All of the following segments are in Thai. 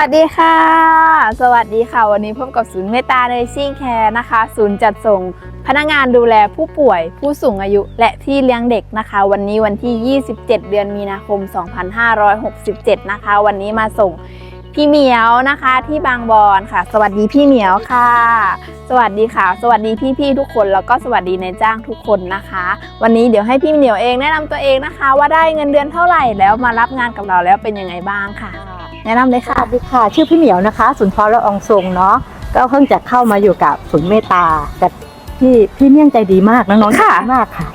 สวัสดีค่ะ สวัสดีค่ะ วันนี้พบกับศูนย์เมตตาเนซิ่งแคร์นะคะ ศูนย์จัดส่งพนักงานดูแลผู้ป่วย ผู้สูงอายุและที่เลี้ยงเด็กนะคะ วันนี้วันที่ 27 เดือนมีนาคม 2567 นะคะ วันนี้มาส่งพี่เหมียวนะคะที่บางบอนค่ะ สวัสดีพี่เหมียวค่ะ สวัสดีค่ะ สวัสดีพี่ๆทุกคนแล้วก็สวัสดีนายจ้างทุกคนนะคะ วันนี้เดี๋ยวให้พี่เหมียวเองแนะนำตัวเองนะคะ ว่าได้เงินเดือนเท่าไหร่แล้วมารับงานกับเราแล้วเป็นยังไงบ้างค่ะ แนะนำเลยสค่ะวัสดีค่ะ ชื่อพี่เหมียวนะคะ สุนทรละอองทรงเนาะก็เพิ่งจะเข้ามาอยู่กับศูนย์เมตตาแต่พี่พี่เมี่ยงใจดีมากน้องๆใจค่ะ ดีมากค่ะ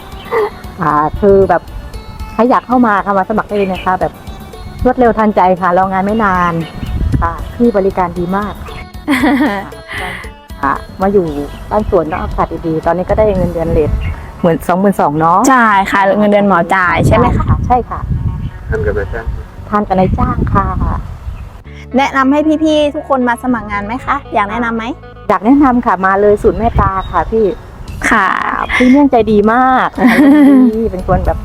อ่าคือแบบใครอยากเข้ามาค่ะมาสมัครได้เลยนะคะ แบบรวดเร็วทันใจค่ะรองานไม่นานค่ะพี่บริการดีมากค่ะมาอยู่บ้านสวนเนาะอากาศดีๆตอนนี้ก็ได้เงินเดือนเลทเหมือนสองหมื่นสองเนาะใช่ค่ะเงินเดือนหมอจ่ายใช่ไหมคะ ใช่ค่ะทำกับนายจ้าง ทานกับนายจ้างค่ะ แนะนำให้พี่ๆทุกคนมาสมัครงานไหมคะ อยากแนะนำไหมอยากแนะนำค่ะมาเลยศูนย์เมตตาค่ะพี่ค่ะพี่เมี่ยงใจดีมากดีเป็นคนแบบ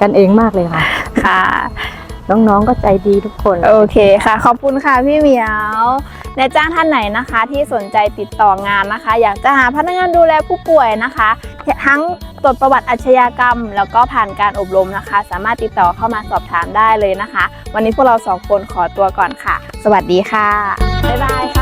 กันเองมากเลยค่ะ ค่ะ น้องๆก็ใจดีทุกคน โอเคค่ะ ขอบคุณค่ะพี่เหมียวนายจ้างท่านไหนนะคะ ที่สนใจติดต่องานนะคะ อยากจะหาพนักงานดูแลผู้ป่วยนะคะ ทั้งตรวจประวัติอาชญากรรม แล้วก็ผ่านการอบรมนะคะ สามารถติดต่อเข้ามาสอบถามได้เลยนะคะ วันนี้พวกเราสองคนขอตัวก่อนค่ะ สวัสดีค่ะ บ๊ายบายค่ะ